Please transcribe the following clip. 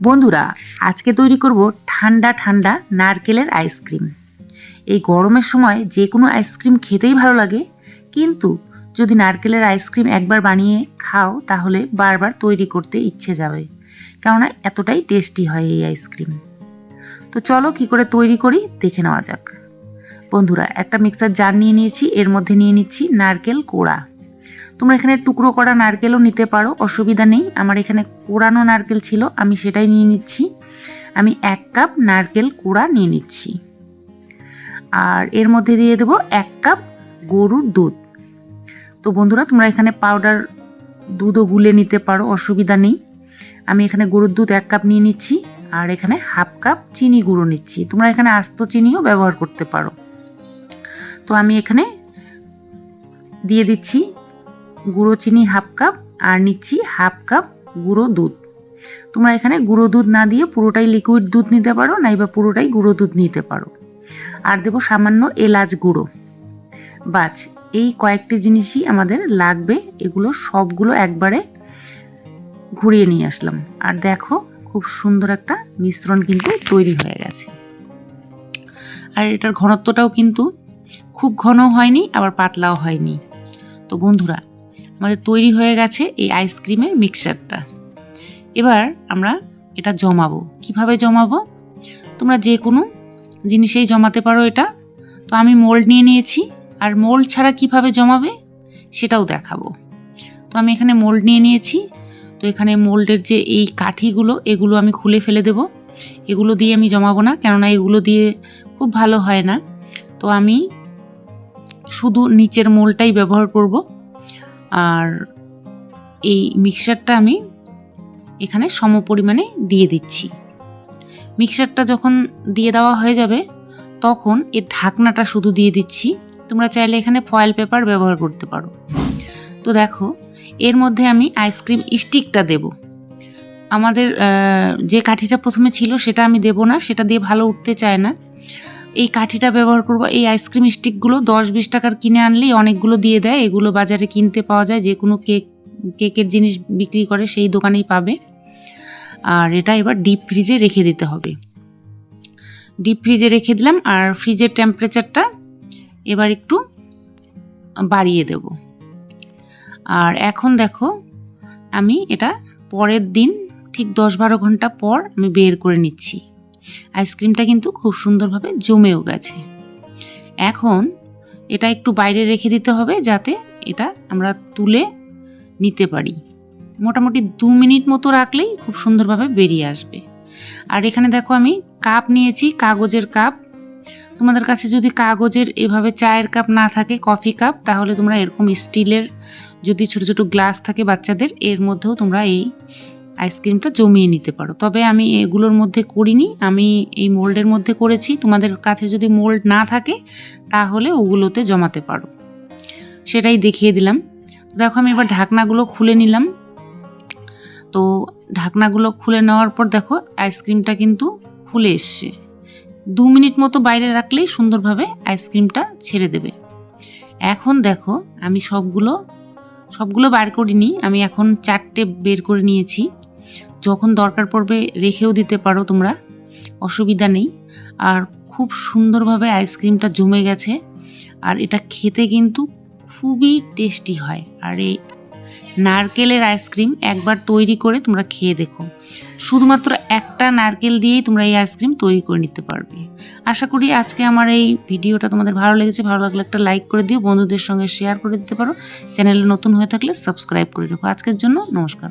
বন্ধুরা, আজকে তৈরি করব ঠান্ডা ঠান্ডা নারকেলের আইসক্রিম। এই গরমের সময় যে কোনো আইসক্রিম খেতেই ভালো লাগে, কিন্তু যদি নারকেলের আইসক্রিম একবার বানিয়ে খাও, তাহলে বারবার তৈরি করতে ইচ্ছে যাবে, কেননা এতটাই টেস্টি হয় এই আইসক্রিম। তো চলো কি করে তৈরি করি, দেখে নেওয়া যাক। বন্ধুরা, একটা মিক্সার জার নিয়ে নিয়েছি, এর মধ্যে নিয়ে নিচ্ছি নারকেল কোড়া। তোমরা এখানে টুকরো করা নারকেলও নিতে পারো, অসুবিধা নেই। আমার এখানে কোড়ানো নারকেল ছিল, আমি সেটাই নিয়ে নিচ্ছি। আমি এক কাপ নারকেল কোড়া নিয়ে নিচ্ছি। আর এর মধ্যে দিয়ে দেবো এক কাপ গরুর দুধ। তো বন্ধুরা, তোমরা এখানে পাউডার দুধও গুলে নিতে পারো, অসুবিধা নেই। আমি এখানে গরুর দুধ এক কাপ নিয়ে নিচ্ছি, আর এখানে হাফ কাপ চিনি গুঁড়ো নিচ্ছি। তোমরা এখানে আস্ত চিনিও ব্যবহার করতে পারো। তো আমি এখানে দিয়ে দিচ্ছি গুঁড়ো চিনি হাফ কাপ আর নিচ্ছি হাফ কাপ গুঁড়ো দুধ। তোমরা এখানে গুঁড়ো দুধ না দিয়ে পুরোটাই লিকুইড দুধ নিতে পারো, নাইবা পুরোটাই গুঁড়ো দুধ নিতে পারো। আর দেবো সামান্য এলাচ গুঁড়ো। বাচ, এই কয়েকটি জিনিসই আমাদের লাগবে, এগুলো সবগুলো একবারে ঘুরিয়ে নিয়ে আসলাম। আর দেখো, খুব সুন্দর একটা মিশ্রণ কিন্তু তৈরি হয়ে গেছে। আর এটার ঘনত্বটাও কিন্তু খুব ঘন হয়নি, আবার পাতলাও হয়নি। তো বন্ধুরা আমাদের তৈরি হয়ে গেছে এই আইসক্রিমের মিক্সারটা এবার আমরা এটা জমাবো। কীভাবে জমাবো? তোমরা যে কোনো জিনিসেই জমাতে পারো এটা। তো আমি মোল্ড নিয়ে নিয়েছি। আর মোল্ড ছাড়া কীভাবে জমাবে? সেটাও দেখাবো। তো আমি এখানে মোল্ড নিয়ে নিয়েছি। তো এখানে মোল্ডের যে এই কাঠিগুলো, এগুলো আমি খুলে ফেলে দেব। এগুলো দিয়ে আমি জমাবো না, কেননা এগুলো দিয়ে খুব ভালো হয় না। তো আমি শুধু নিচের মোলটাই ব্যবহার করব। আর এই মিক্সারটা আমি এখানে সম পরিমাণে দিয়ে দিচ্ছি। মিক্সারটা যখন দিয়ে দেওয়া হয়ে যাবে, তখন এর ঢাকনাটা শুধু দিয়ে দিচ্ছি। তোমরা চাইলে এখানে ফয়েল পেপার ব্যবহার করতে পারো। তো দেখো, এর মধ্যে আমি আইসক্রিম স্টিকটা দেব। আমাদের যে কাঠিটা প্রথমে ছিল সেটা আমি দেব না, সেটা দিয়ে ভালো উঠতে চায় না। এই কাঠিটা ব্যবহার করব। এই আইসক্রিম স্টিকগুলো দশ বিশ টাকার কিনে আনলেই অনেকগুলো দিয়ে দেয়। এগুলো বাজারে কিনতে পাওয়া যায়। যে কোনো কেক, কেকের জিনিস বিক্রি করে সেই দোকানেই পাবে। আর এটা এবার ডিপ ফ্রিজে রেখে দিতে হবে। ডিপ ফ্রিজে রেখে দিলাম। আর ফ্রিজের টেম্পারেচারটা এবার একটু বাড়িয়ে দেব। আর এখন দেখো, আমি এটা পরের দিন, ঠিক দশ বারো ঘণ্টা পর আমি বের করে নিচ্ছি। আইসক্রিমটা কিন্তু খুব সুন্দরভাবে জমেও গেছে। এখন এটা একটু বাইরে রেখে দিতে হবে যাতে এটা আমরা তুলে নিতে পারি। মোটামুটি দু মিনিট মতো রাখলেই খুব সুন্দরভাবে বেরিয়ে আসবে। আর এখানে দেখো আমি কাপ নিয়েছি, কাগজের কাপ। তোমাদের কাছে যদি কাগজের এভাবে চায়ের কাপ না থাকে, কফি কাপ, তাহলে তোমরা এরকম স্টিলের যদি ছোট ছোট গ্লাস থাকে বাচ্চাদের, এর মধ্যেও তোমরা এই আইসক্রিমটা জমিয়ে নিতে পারো। তবে আমি এগুলোর মধ্যে করিনি। আমি এই মোল্ডের মধ্যে করেছি। তোমাদের কাছে যদি মোল্ড না থাকে, তাহলে ওগুলোতে জমাতে পারো। সেটাই দেখিয়ে দিলাম। দেখো, আমি এবার ঢাকনাগুলো খুলে নিলাম। তো ঢাকনাগুলো খুলে নেওয়ার পর দেখো, আইসক্রিমটা কিন্তু খুলে এসছে। দু মিনিট মতো বাইরে রাখলেই সুন্দরভাবে আইসক্রিমটা ছেড়ে দেবে। এখন দেখো, আমি সবগুলো সবগুলো বার করিনি। আমি এখন চারটে বের করে নিয়েছি। যখন দরকার পড়বে রেখেও দিতে পারো তোমরা, অসুবিধা নেই। আর খুব সুন্দরভাবে আইসক্রিমটা জমে গেছে, আর এটা খেতে কিন্তু খুবই টেস্টি হয়। আর এই নারকেলের আইসক্রিম একবার তৈরি করে তোমরা খেয়ে দেখো। শুধুমাত্র একটা নারকেল দিয়েই তোমরা এই আইসক্রিম তৈরি করে নিতে পারবে। আশা করি আজকে আমার এই ভিডিওটা তোমাদের ভালো লেগেছে। ভালো লাগলে একটা লাইক করে দিও, বন্ধুদের সঙ্গে শেয়ার করে দিতে পারো। চ্যানেলে নতুন হয়ে থাকলে সাবস্ক্রাইব করে রাখো। আজকের জন্য নমস্কার।